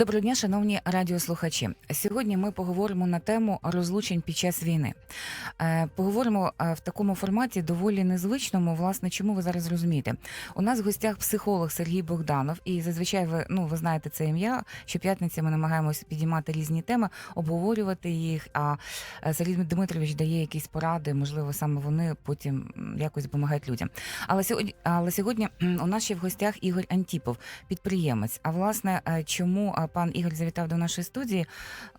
Доброго дня, шановні радіослухачі. Сьогодні ми поговоримо на тему розлучень під час війни. Е, Поговоримо е, в такому форматі доволі незвичному. Власне, чому ви зараз розумієте? У нас в гостях психолог Сергій Богданов, і зазвичай ви ну ви знаєте це ім'я. Щоп'ятниці ми намагаємося підіймати різні теми, обговорювати їх. А е, Сергій Дмитрович дає якісь поради, можливо, саме вони потім якось допомагають людям. Але сьогодні, але сьогодні у нас ще в гостях Ігор Антіпов, підприємець. А власне, чому пан Ігор завітав до нашої студії?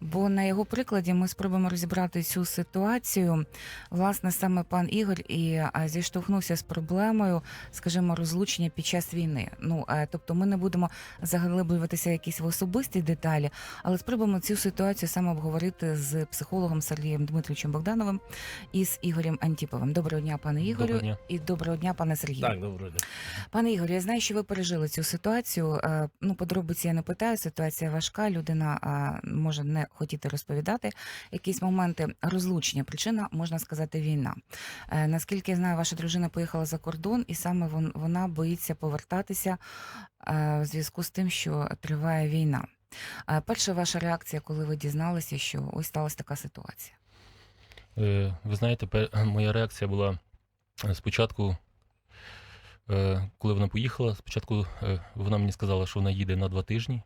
Бо на його прикладі ми спробуємо розібрати цю ситуацію. Власне, саме пан Ігор і зіштовхнувся з проблемою, скажімо, розлучення під час війни. Ну е, тобто, ми не будемо заглиблюватися якісь в особисті деталі, але спробуємо цю ситуацію саме обговорити з психологом Сергієм Дмитровичем Богдановим і з Ігорем Антіповим. Доброго дня, пане Ігорю, Доброго дня. і доброго дня, пане Сергію. Так, доброго дня. Пане Ігор, я знаю, що ви пережили цю ситуацію. Е, Ну, подробиці я не питаю. Ситуація важка. Людина а, може не хотіти розповідати якісь моменти розлучення. Причина можна сказати війна. Е, Наскільки я знаю, ваша дружина поїхала за кордон, і саме вон- вона боїться повертатися е, в зв'язку з тим, що триває війна. Е, Перша ваша реакція, коли ви дізналися, що ось сталася така ситуація. Е, Ви знаєте, пе- моя реакція була е, спочатку, е, коли вона поїхала, спочатку е, вона мені сказала, що вона їде на два тижні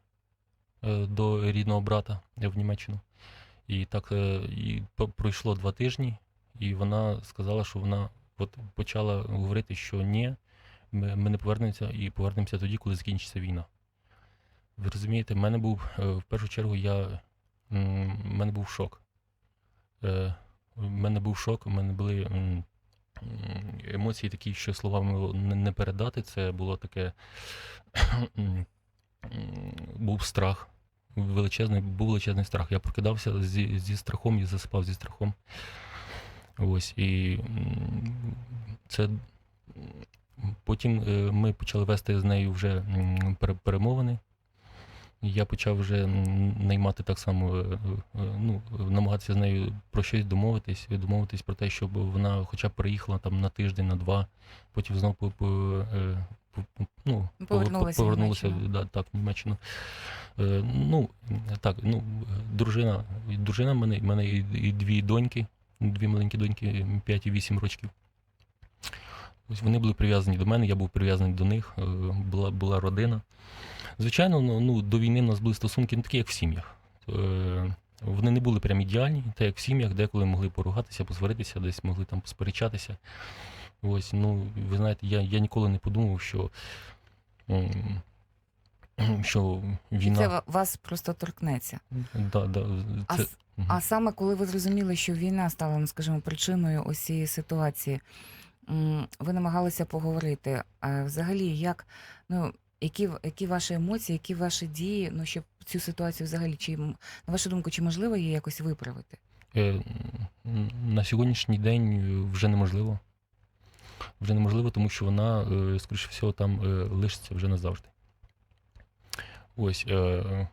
до рідного брата в Німеччину. І так е, і пройшло два тижні, і вона сказала, що вона от почала говорити, що ні, ми, не повернемося і повернемося тоді, коли закінчиться війна. Ви розумієте, в мене був е, в першу чергу я, в мене був шок. Е, У мене був шок, у мене були емоції такі, що словами не передати. Це було таке. Був страх. Величезний, був величезний страх. Я прокидався зі, зі страхом і засипав зі страхом. Ось. І це потім е, ми почали вести з нею вже перемовини. Я почав вже наймати так само, е, е, ну, намагатися з нею про щось домовитись, домовитись про те, щоб вона хоча б приїхала там на тиждень, на два, потім знову ну, по- Повернулася в Німеччину. да, так, в Німеччину. Е, ну, так, ну, дружина, дружина в мене, в мене і, і дві доньки, дві маленькі доньки, 5 і 8 років. Ось вони були прив'язані до мене, я був прив'язаний до них, е, була, була родина. Звичайно, ну, ну, до війни в нас були стосунки не такі, як в сім'ях. Е, Вони не були прям ідеальні, так як в сім'ях, деколи могли поругатися, посваритися, десь могли там посперечатися. Ось, ну, ви знаєте, я, я ніколи не подумав, що, м, що І війна. це вас просто торкнеться. Да, да, А, це, Мгм. а саме коли ви зрозуміли, що війна стала, ну скажімо, причиною ось цієї ситуації, ви намагалися поговорити. А взагалі, як ну які, які ваші емоції, які ваші дії, ну щоб цю ситуацію взагалі, чи на вашу думку, чи можливо її якось виправити? Е, На сьогоднішній день е, вже неможливо. Вже неможливо, тому що вона, е, скоріше всього, там е, лишиться вже назавжди. Ось. е,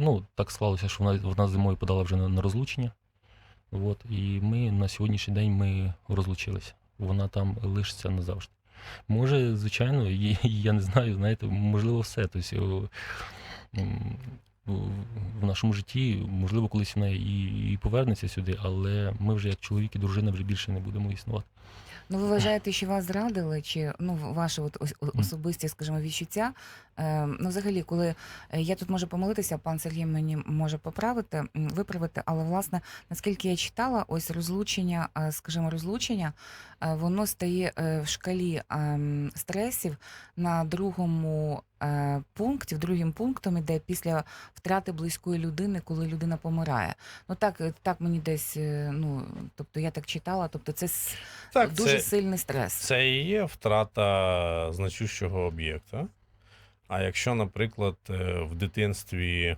Ну, так склалося, що вона, вона зимою подала вже на, розлучення. От, і ми на сьогоднішній день ми розлучилися. Вона там лишиться назавжди. Може, звичайно, я не знаю, знаєте, можливо, все. Тобто, в- нашому житті, можливо, колись вона і повернеться сюди, але ми вже як чоловік і дружина вже більше не будемо існувати. Ну, ви вважаєте, що вас зрадили, чи ну ваші от ос- о- особисті, скажімо, відчуття? Е, ну, взагалі, коли е, я тут можу помилитися, пан Сергій мені може поправити, виправити, але власне, наскільки я читала, ось розлучення, е, скажімо, розлучення, е, воно стає в шкалі ем, стресів на другому пункті, в другим пунктом іде після втрати близької людини, коли людина помирає. Ну так, так мені десь, ну тобто я так читала, тобто це Так, дуже це, сильний стрес. це і є втрата значущого об'єкта. А якщо, наприклад, е, в дитинстві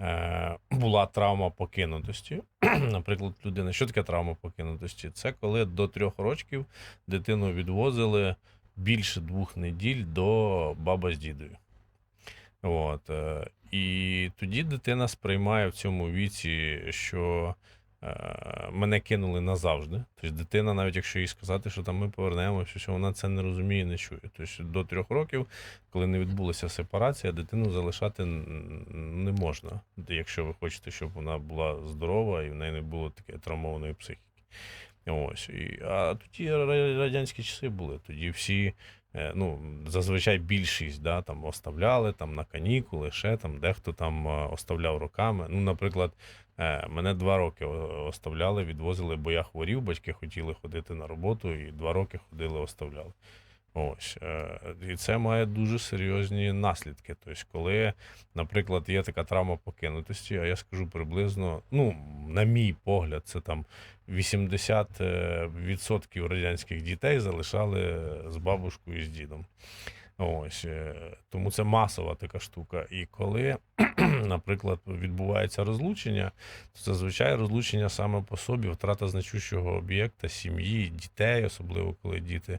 е, була травма покинутості, наприклад, людина, що таке травма покинутості? Це коли до трьох років дитину відвозили більше двох неділь до баба з дідою. От, е, і тоді дитина сприймає в цьому віці, що мене кинули назавжди. Тобто дитина, навіть якщо їй сказати, що там ми повернемося, що вона це не розуміє, не чує. Тобто до трьох років, коли не відбулася сепарація, дитину залишати не можна, якщо ви хочете, щоб вона була здорова і в неї не було такої травмованої психіки. Ось. І, а тоді радянські часи були. Тоді всі, е, ну, зазвичай більшість да, там оставляли там, на канікули, ще там, дехто там е, оставляв роками. Ну, наприклад, е, мене два роки оставляли, відвозили, бо я хворів, батьки хотіли ходити на роботу, і два роки ходили, оставляли. Ось. е, І це має дуже серйозні наслідки. Тобто, коли, наприклад, є така травма покинутості, а я скажу приблизно, ну, на мій погляд, це там 80% радянських дітей залишали з бабушкою і з дідом. Ось. е, Тому це масова така штука. І коли, наприклад, відбувається розлучення, то зазвичай розлучення саме по собі, втрата значущого об'єкта, сім'ї, дітей, особливо коли діти.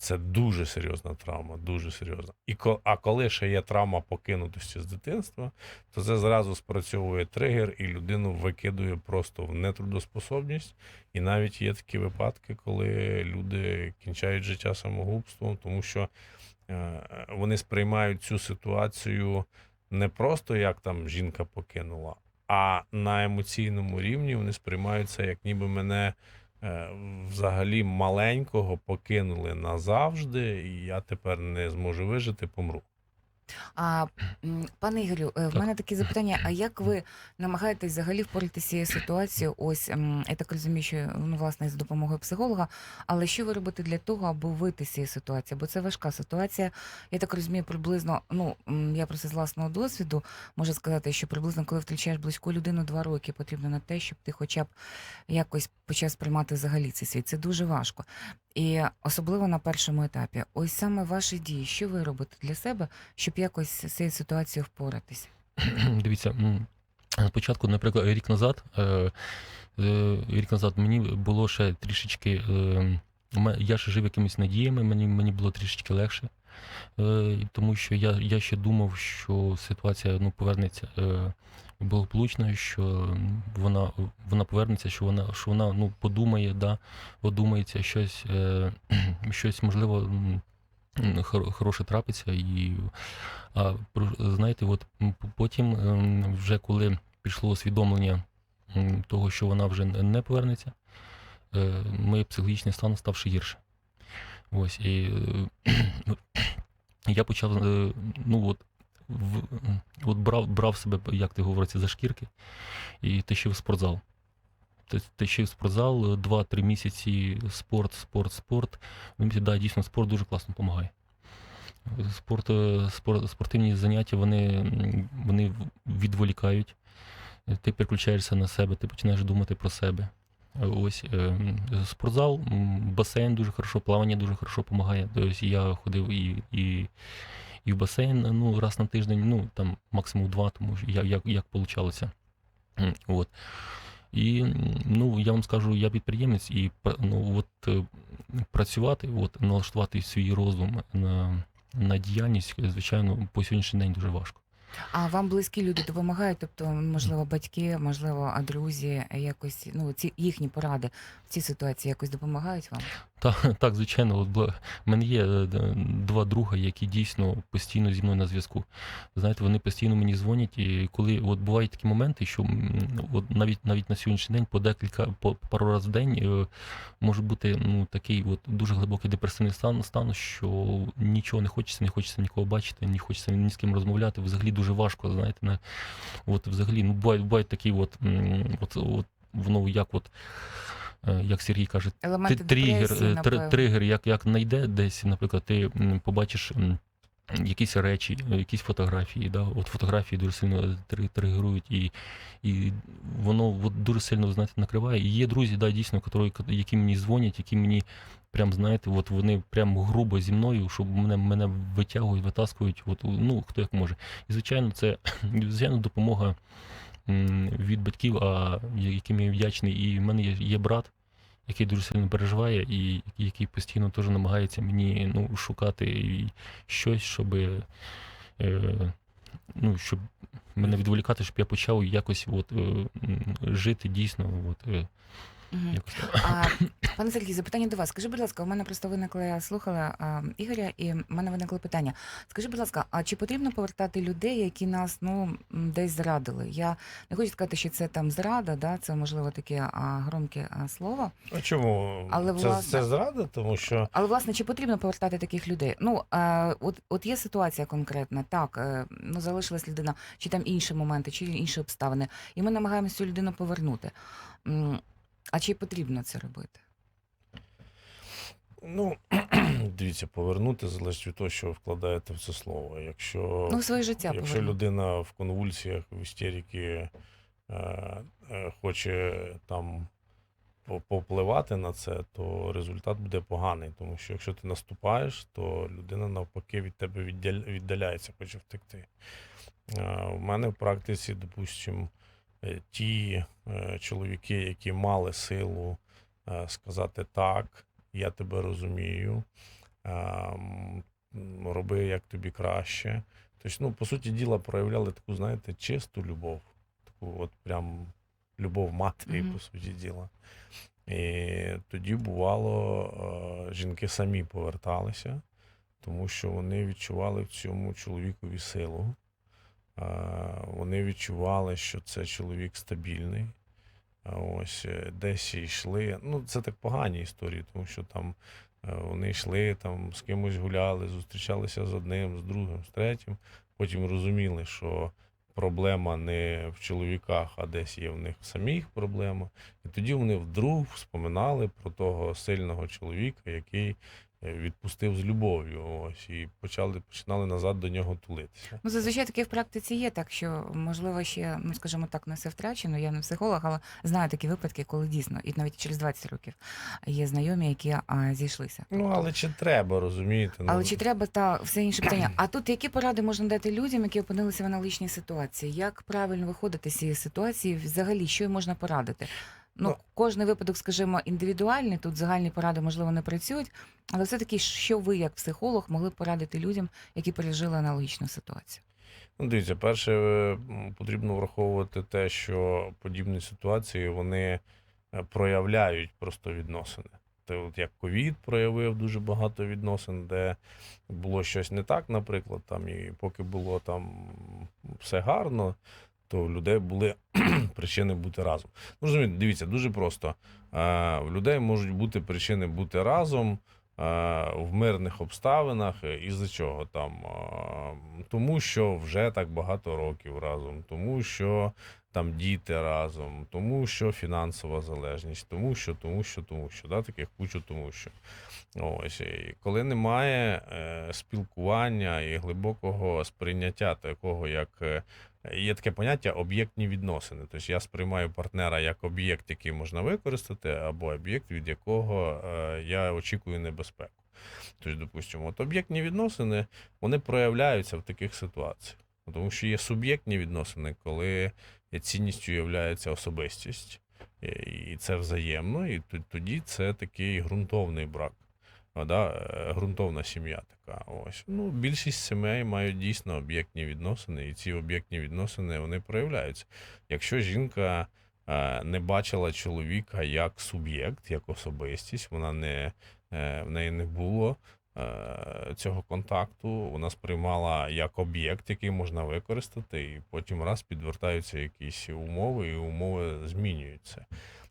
Це дуже серйозна травма, дуже серйозна. І а коли ще є травма покинутості з дитинства, то це зразу спрацьовує тригер, і людину викидує просто в нетрудоспособність. І навіть є такі випадки, коли люди кінчають життя самогубством, тому що вони сприймають цю ситуацію не просто як там жінка покинула, а на емоційному рівні вони сприймають це, як ніби мене е, взагалі маленького покинули назавжди, і я тепер не зможу вижити, помру. А пане Ігорю, е, в мене таке запитання: а як ви намагаєтесь взагалі впоратися цією ситуацією? Ось я так розумію, що ну власне з допомогою психолога. Але що ви робите для того, аби вийти з цієї ситуації? Бо це важка ситуація. Я так розумію, приблизно. Ну я просто з власного досвіду можу сказати, що приблизно коли втрачаєш близьку людину, два роки потрібно на те, щоб ти, хоча б якось почав сприймати взагалі цей світ. Це дуже важко. І особливо на першому етапі. Ось саме ваші дії, що ви робите для себе, щоб якось з цією ситуацією впоратися? Дивіться, спочатку, наприклад, рік назад, е, е, рік назад мені було ще трішечки. е, Я ще жив якимись надіями, мені, мені було трішечки легше. Тому що я, я ще думав, що ситуація ну, повернеться благополучно, що вона, вона повернеться, що вона, що вона ну, подумає, да, одумається, щось, е, щось можливо. Хороше трапиться, і а знаєте, от потім, ем, вже коли пішло усвідомлення того, що вона вже не не повернеться, е, мій психологічний стан став ще гірше. Ось і е, я почав, е, ну от, в, от брав, брав себе, як ти говориться, за шкірки і тащив спортзал. Тащив в спортзал е, 2-3 місяці спорт, спорт, спорт. Да, дійсно, спорт дуже класно допомагає. Спорт, е, спор- спортивні заняття вони, вони відволікають. Ти переключаєшся на себе, ти починаєш думати про себе. Е, Ось е, спортзал, басейн дуже хорошо, плавання дуже хорошо допомагає. Тобто я ходив і, і, і в басейн ну, раз на тиждень, ну там максимум два, тому що як, як, як получалося. От. І ну, я вам скажу, я підприємець, і ну, от, е, працювати, от, налаштувати свій розум на, на діяльність, звичайно, по сьогоднішній день дуже важко. А вам близькі люди допомагають? Тобто, можливо, батьки, можливо, друзі, якось ну ці їхні поради в цій ситуації якось допомагають вам? Так, так, звичайно, от в мене є е, два друга, які дійсно постійно зі мною на зв'язку. Знаєте, вони постійно мені дзвонять, і коли от бувають такі моменти, що от навіть навіть на сьогоднішній день по декілька, по пару разів в день е, може бути ну, такий от дуже глибокий депресивний стан, стан, що нічого не хочеться, не хочеться нікого бачити, не хочеться ні з ким розмовляти. Взагалі дуже важко, знаєте, на, от взагалі, ну бувають, бувають такі от, от, от воно як от. Е, Як Сергій каже, ти- тригер, депресії, е, тр- тригер, як, як знайде десь, наприклад, ти побачиш якісь речі, е, якісь фотографії. Да? От фотографії дуже сильно тригерують, і, і воно от дуже сильно знаєте, накриває. І є друзі, да, дійсно, котрі, які мені дзвонять, які мені прям, знаєте, от вони прям грубо зі мною, щоб мене, мене витягують, витаскують, от, ну, хто як може. І, звичайно, це звичайно допомога від батьків, а яким я вдячний. І в мене є, є брат, який дуже сильно переживає, і який постійно теж намагається мені ну, шукати щось, щоб е, ну, щоб мене відволікати, щоб я почав якось от, е, жити дійсно. От, е, Мгм. якось так. А, пане Сергій, запитання до вас. Скажи, будь ласка, у мене просто виникли, я слухала а, Ігоря, і в мене виникли питання. Скажи, будь ласка, а чи потрібно повертати людей, які нас ну м, десь зрадили? Я не хочу сказати, що це там зрада, да, це можливо таке а, громке а, слово. А чому? Але, це, власне- це зрада, тому що Але власне, чи потрібно повертати таких людей? Ну е, от, от є ситуація конкретна, так е, ну залишилась людина, чи там інші моменти, чи інші обставини, і ми намагаємося цю людину повернути. М, А чи потрібно це робити? Ну, дивіться, повернути залежить від того, що ви вкладаєте в це слово. Якщо, Ну, своє життя якщо людина в конвульсіях, в істерики е, е, хоче там по- повпливати на це, то результат буде поганий. Тому що якщо ти наступаєш, то людина навпаки від тебе віддаляється, хоче втекти. Е, У мене в практиці, допустимо, ті е, чоловіки, які мали силу е, сказати так, я тебе розумію, роби як тобі краще. Тобто, ну, по суті діла, проявляли таку, знаєте, чисту любов, таку от прям любов матері, Мгм. по суті діла. І тоді, бувало, е, жінки самі поверталися, тому що вони відчували в цьому чоловікові силу. Е, Вони відчували, що це чоловік стабільний. Ось е, десь йшли. Ну, це так погані історії, тому що там е, вони йшли, там з кимось гуляли, зустрічалися з одним, з другим, з третім. Потім розуміли, що проблема не в чоловіках, а десь є в них самих проблема. І тоді вони вдруг вспоминали про того сильного чоловіка, який е, відпустив з любов'ю. Ось і почали починали назад до нього тулитися. Ну, зазвичай таке в практиці є, так що можливо ще, ну скажімо так, не все втрачено. Я не психолог, але знаю такі випадки, коли дійсно, і навіть через 20 років є знайомі, які а, зійшлися. Ну але чи треба розумієте? Але Ну, чи треба та все інше питання? А тут які поради можна дати людям, які опинилися в аналогічній ситуації? Як правильно виходити з цієї ситуації? Взагалі, що їм можна порадити? Ну, Ну, кожний випадок, скажімо, індивідуальний. Тут загальні поради, можливо, не працюють. Але все таки, що ви, як психолог, могли б порадити людям, які пережили аналогічну ситуацію? Ну, дивіться, перше е, потрібно враховувати те, що подібні ситуації вони е, проявляють просто відносини. Те, от як ковід проявив дуже багато відносин, де було щось не так, наприклад, там і поки було там все гарно, то в людей були причини бути разом. Ну, розумієте, дивіться, дуже просто. Е, В людей можуть бути причини бути разом е, в мирних обставинах. Із-за чого там? Е, Тому що вже так багато років разом, тому що там діти разом, тому що фінансова залежність, тому що, тому що, тому що, да, таких кучу, тому що. Ось, і коли немає е, спілкування і глибокого сприйняття такого, як е, є таке поняття об'єктні відносини. Тобто я сприймаю партнера як об'єкт, який можна використати, або об'єкт, від якого е, я очікую небезпеку. Тобто, допустимо, от об'єктні відносини вони проявляються в таких ситуаціях. Тому що є суб'єктні відносини, коли цінністю є особистість, і- це взаємно, і тоді це такий ґрунтовний брак. А, Да, е, ґрунтовна сім'я така. Ось. Ну, більшість сімей мають дійсно об'єктні відносини, і ці об'єктні відносини вони проявляються. Якщо жінка е, не бачила чоловіка як суб'єкт, як особистість, вона не, е, в неї не було е, цього контакту, вона сприймала як об'єкт, який можна використати, і потім раз підвертаються якісь умови, і умови змінюються.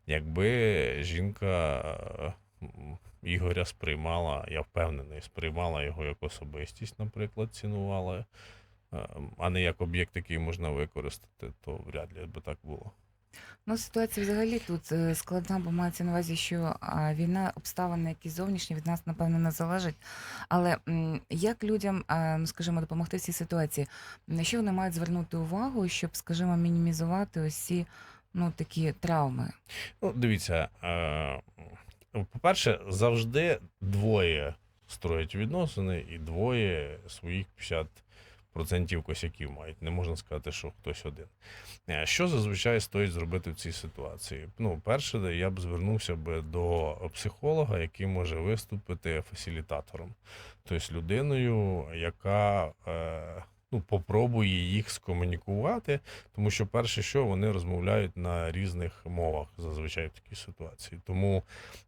Якби жінка е, Ігоря сприймала, я впевнений, сприймала його як особистість, наприклад, цінувала, е, а не як об'єкт, який можна використати, то вряд ли би так було. Ну, ситуація взагалі тут е, складна, бо мається на увазі, що війна, обставини, якісь зовнішні від нас, напевно, не залежать. Але як людям, ну, скажімо, допомогти в цій ситуації? На що вони мають звернути увагу, щоб, скажімо, мінімізувати ось ці ну, такі травми? Ну, дивіться, е, по-перше, завжди двоє строять відносини, і двоє своїх 50% косяків мають. Не можна сказати, що хтось один. Е, Що зазвичай стоїть зробити в цій ситуації? Ну, перше, я б звернувся би до психолога, який може виступити фасилітатором, тобто людиною, яка е, ну, попробує їх скомунікувати, тому що перше, що вони розмовляють на різних мовах зазвичай в такій ситуації. Тому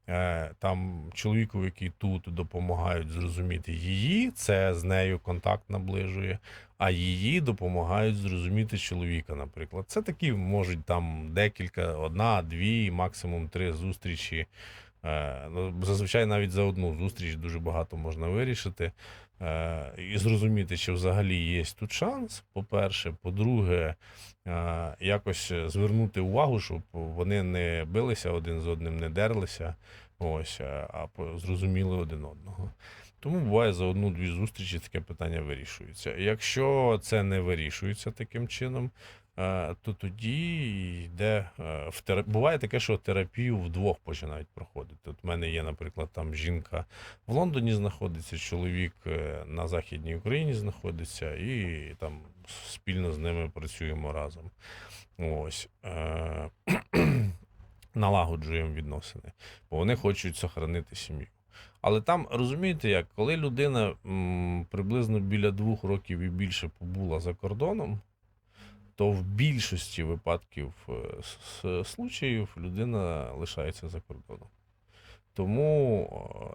е, там чоловіку, який тут допомагають зрозуміти її, це з нею контакт наближує, а її допомагають зрозуміти чоловіка, наприклад. Це такі можуть там декілька, одна, дві, максимум три зустрічі. Е, ну, зазвичай навіть за одну зустріч дуже багато можна вирішити. Е, і зрозуміти, чи взагалі є тут шанс, по-перше. По-друге, е, якось звернути увагу, щоб вони не билися один з одним, не дерлися, ось, е, а зрозуміли один одного. Тому буває за одну-дві зустрічі таке питання вирішується. Якщо це не вирішується таким чином, то тоді йде е, в тера... буває таке, що терапію вдвох починають проходити. От в мене є, наприклад, там жінка в Лондоні знаходиться, чоловік е, на Західній Україні знаходиться, і там спільно з ними працюємо разом. Ось. Е, Налагоджуємо відносини, бо вони хочуть сохранити сім'ю. Але там розумієте, як коли людина м, приблизно біля двох років і більше побула за кордоном, то в більшості випадків е, случаїв людина лишається за кордоном. Тому,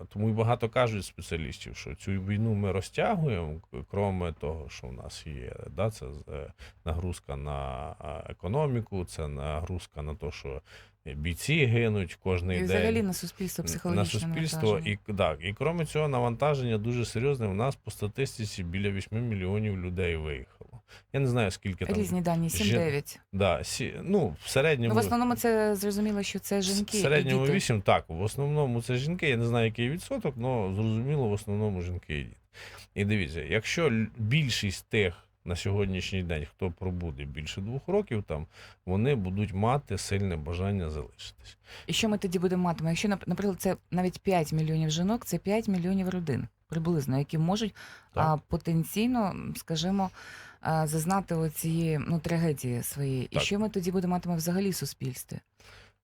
е, тому і багато кажуть спеціалістів, що цю війну ми розтягуємо, к- кроме того, що в нас є. Да, це е, нагрузка на економіку, це нагрузка на те, що бійці гинуть І день взагалі на суспільство психологічне на суспільство. І, так, і крім цього, навантаження дуже серйозне. У нас по статистиці біля 8 мільйонів людей виїхало. Я не знаю, скільки там. Різні дані, жін- 7-9. Да, сі, ну, в середньому, Ну, в основному це зрозуміло, що це жінки в середньому і діти. 8, так. В основному це жінки. Я не знаю, який відсоток, але зрозуміло, в основному жінки і діти. І дивіться, якщо більшість тих на сьогоднішній день, хто пробуде більше двох років, там вони будуть мати сильне бажання залишитись. І що ми тоді будемо мати? Якщо, нап- наприклад, це навіть 5 мільйонів жінок, це 5 мільйонів родин приблизно, які можуть Так. а, потенційно, скажімо, зазнати оцієї ну, трагедії своєї. І Так. що ми тоді будемо матиме взагалі в суспільстві?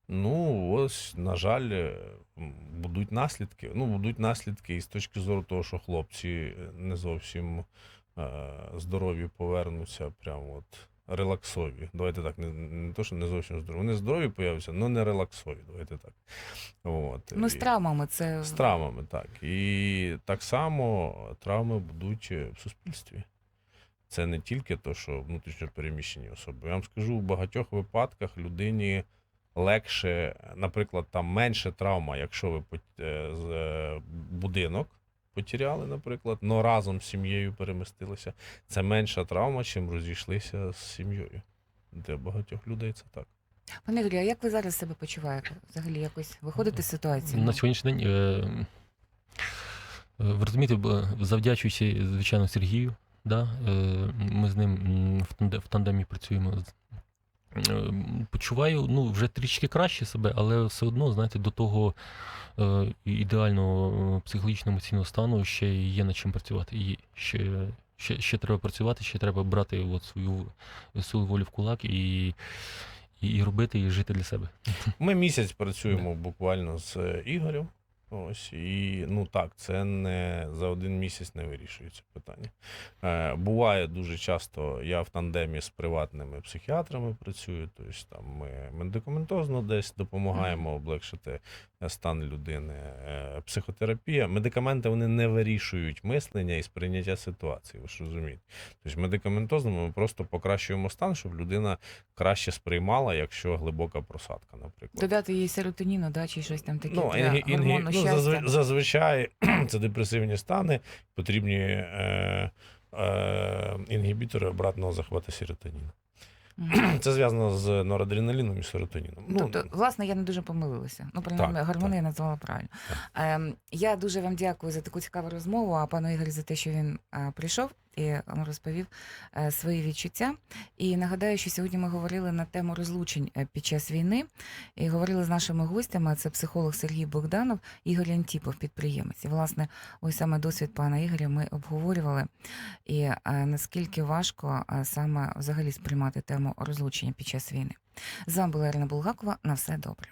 Ну, ось, на жаль, е, м, будуть наслідки. Ну, будуть наслідки і з точки зору того, що хлопці е, не зовсім е, здорові повернуться, прямо от релаксові. Давайте так, не, не то, що не зовсім здорові. Вони здорові появляться, але не релаксові. Давайте так. От. Ну, з І- травмами це з травмами, так. І так само травми будуть е, в суспільстві. Це не тільки то, що внутрішньо переміщені особи. Я вам скажу, в багатьох випадках людині легше, наприклад, там менше травма, якщо ви е, е, будинок потеряли, наприклад, но разом з сім'єю перемістилися. Це менша травма, чим розійшлися з сім'єю. Для багатьох людей це так. Пане Ігорю, а як ви зараз себе почуваєте? Взагалі якось виходите з ситуації? На сьогоднішній день, е, ви розумієте, завдячуючи, звичайно, Сергію, да, е, ми з ним в тандемі працюємо. е, Почуваю ну, вже трішки краще себе, але все одно, знаєте, до того е, ідеального е, психологічно-емоційного стану ще є над чим працювати. І ще, ще, ще треба працювати, ще треба брати от свою силу волі в кулак і, і, робити, і жити для себе. Ми місяць працюємо буквально з Ігорем. Ось і ну так, це не за один місяць не вирішується питання. Е, буває дуже часто, я в тандемі з приватними психіатрами працюю, тобто там ми медикаментозно десь допомагаємо облегшити е, стан людини. Е, психотерапія, медикаменти вони не вирішують мислення і сприйняття ситуації. Ви ж розумієте? Тобто медикаментозно ми просто покращуємо стан, щоб людина краще сприймала, якщо глибока просадка, наприклад. Додати їй серотоніну, да, чи щось там таке Ну, для гормону ну щастя. зазв- зазвичай це депресивні стани, потрібні е, е, інгібітори обратного захвату серотоніну. Це зв'язано з норадреналіном і серотоніном. Ну, Тобто, власне, я не дуже помилилася. Ну, принаймні, Так, гормони так. я назвала правильно. Е, я дуже вам дякую за таку цікаву розмову, а пану Ігорю за те, що він е, прийшов і розповів е, свої відчуття. І нагадаю, що сьогодні ми говорили на тему розлучень е, під час війни. І говорили з нашими гостями. Це психолог Сергій Богданов, Ігор Антіпов, підприємець. І, власне, ось саме досвід пана Ігоря ми обговорювали. І е, наскільки важко саме взагалі сприймати тему розлучення під час війни. З вами була Ірина Булгакова. На все добре.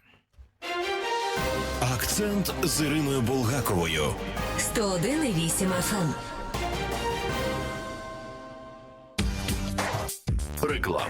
Акцент з Іриною Болгаковою. 101,8 FM. Реклама.